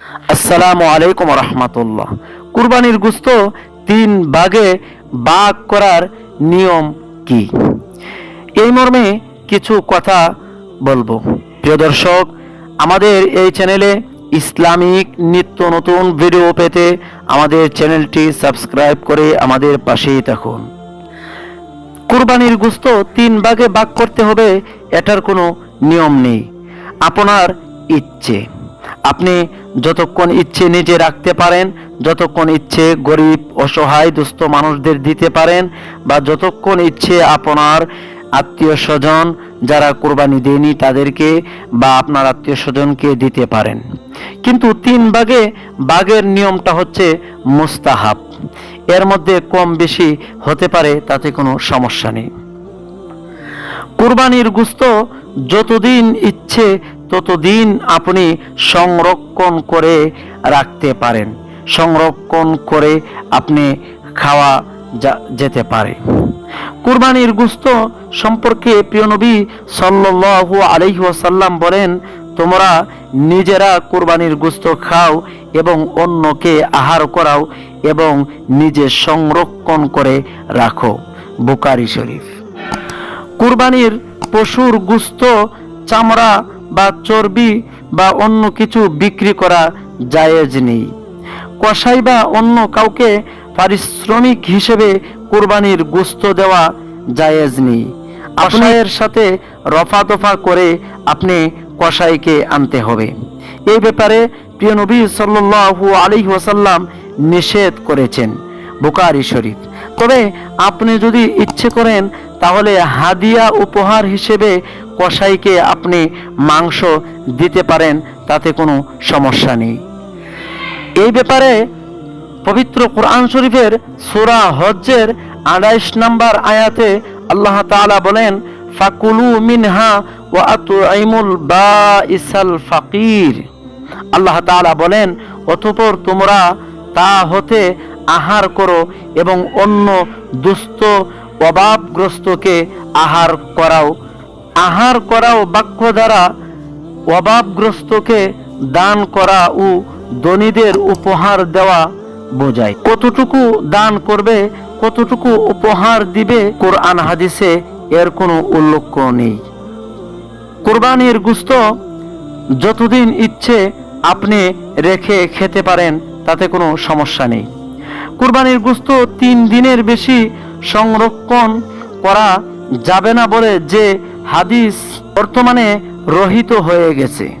আসসালামু আলাইকুম রহমতুল্লাহ। কুরবানির গুস্ত তিন ভাগে ভাগ করার নিয়ম কি? এই মর্মে কিছু কথা বলব। প্রিয় দর্শক, আমাদের এই চ্যানেলে ইসলামিক নিত্য নতুন ভিডিও পেতে আমাদের চ্যানেলটি সাবস্ক্রাইব করে আমাদের পাশেই থাকুন। কুরবানির গুস্ত তিন ভাগে ভাগ করতে হবে, এটার কোনো নিয়ম নেই। আপনার ইচ্ছে। আপনি যতক্ষণ ইচ্ছে নিজে রাখতে পারেন, যতক্ষণ ইচ্ছে গরিব, অসহায়, দুস্থ মানুষদের দিতে পারেন, বা যতক্ষণ ইচ্ছে আপনার আত্মীয় স্বজন যারা কোরবানি দেয়নি তাদেরকে বা আপনার আত্মীয় স্বজনকে দিতে পারেন। কিন্তু তিন ভাগে বাঘের নিয়মটা হচ্ছে মুস্তাহাব। এর মধ্যে কম বেশি হতে পারে, তাতে কোনো সমস্যা নেই। কুরবানির গুস্ত যতদিন ইচ্ছে, ততদিন আপনি সংরক্ষণ করে রাখতে পারেন। সংরক্ষণ করে আপনি খাওয়া যেতে পারে। কুরবানির গুস্ত সম্পর্কে প্রিয় নবী সাল্লাল্লাহু আলাইহি ওয়াসাল্লাম বলেন, তোমরা নিজেরা কুরবানির গুস্ত খাও এবং অন্যকে আহার করাও এবং নিজে সংরক্ষণ করে রাখো। বুকারি শরীফ। কুরবানির পশুর গুস্ত চামড়া বা চর্বি বা অন্য কিছু বিক্রি করা জায়েজ নেই। কসাই বা অন্য কাউকে পারিশ্রমিক হিসেবে কুরবানির গুস্ত দেওয়া জায়েজ নেই। আপনার সাথে রফা দফা করে আপনি কসাইকে আনতে হবে। এই ব্যাপারে প্রিয় নবী সাল্লাল্লাহু আলাইহি ওয়াসাল্লাম নিষেধ করেছেন বুকারি শরীফ। তবে আপনি যদি ইচ্ছে করেন তাহলে হাদিয়া উপহার হিসেবে কসাইকে আপনি মাংস দিতে পারেন, তাতে কোনো সমস্যা নেই। এই ব্যাপারে পবিত্র কোরআন শরীফের সূরা হজ্জের আড়াইশ নম্বর আয়াতে আল্লাহ তাআলা বলেন, ফাকুলু মিনহা ওয়া বা ইসাল ফাকির। আল্লাহ তাআলা বলেন, অতঃপর তোমরা তা হতে আহার করো এবং অন্য দুস্থ অভাবগ্রস্তকে আহার করাও আহার করাও বাক্য দ্বারা অভাবগ্রস্তকে দান করা ও ধনীদের উপহার দেওয়া বোঝায়। কতটুকু দান করবে, কতটুকু উপহার দিবে কোরআন হাদিসে এর কোনো উল্লেখ নেই। কোরবানির গুস্ত যতদিন ইচ্ছে আপনি রেখে খেতে পারেন, তাতে কোনো সমস্যা নেই। কুরবানির গুস্ত তিন দিনের বেশি সংরক্ষণ করা যাবে না বলে যে হাদিস বর্তমানে রহিত হয়ে গেছে।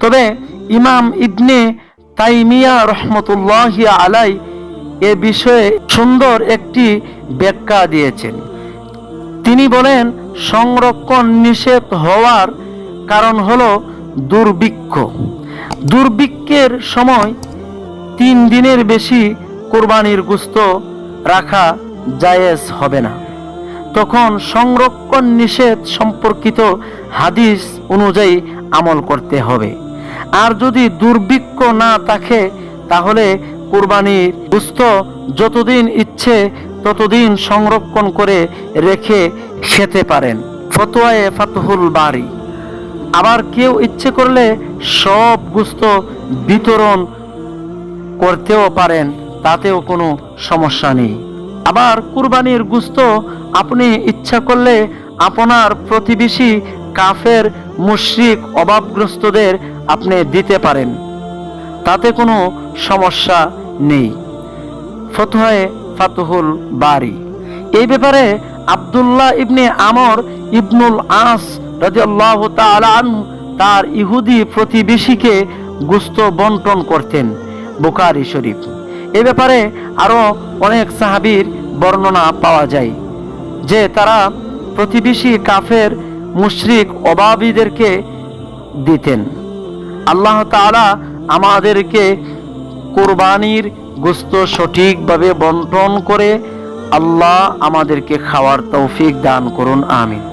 তবে ইমাম ইবনে তাইমিয়া রহমতুল্লাহ আলাই এ বিষয়ে সুন্দর একটি ব্যাখ্যা দিয়েছেন। তিনি বলেন, সংরক্ষণ নিষেধ হওয়ার কারণ হল দুর্ভিক্ষ। দুর্ভিক্ষের সময় তিন দিনের বেশি কোরবানির গুস্ত রাখা জায়েজ হবে না। তখন সংরক্ষণ নিষেধ সম্পর্কিত হাদিস অনুযায়ী আমল করতে হবে। আর যদি দুর্ভিক্ষ না থাকে, তাহলে কোরবানির গুস্ত যতদিন ইচ্ছে ততদিন সংরক্ষণ করে রেখে খেতে পারেন। ফতোয়ায়ে ফাতহুল বাড়ি আবার কেউ ইচ্ছে করলে সব গুস্ত বিতরণ করতেও পারেন, তাতেও কোনো সমস্যা নেই। আবার কুরবানির গুস্ত আপনি ইচ্ছা করলে আপনার প্রতিবেশী কাফের, মুশরিক, অভাবগ্রস্তদের আপনি দিতে পারেন। তাতে কোনো সমস্যা নেই। ফতোয়ায়ে ফাতহুল বাড়ি এই ব্যাপারে আব্দুল্লাহ ইবনে আমর ইবনুল আস রাদিয়াল্লাহু তাআলা আনহু তার ইহুদি প্রতিবেশীকে গুস্ত বন্টন করতেন, বুখারী শরীফ। এ ব্যাপারে আরও অনেক সাহাবির বর্ণনা পাওয়া যায়, যে তারা প্রতিবেশী কাফের মুশরিক অভাবীদেরকে দিতেন। আল্লাহ তাআলা আমাদেরকে কোরবানির গোস্ত সঠিকভাবে বন্টন করে আল্লাহ আমাদেরকে খাওয়ার তৌফিক দান করুন, আমিন।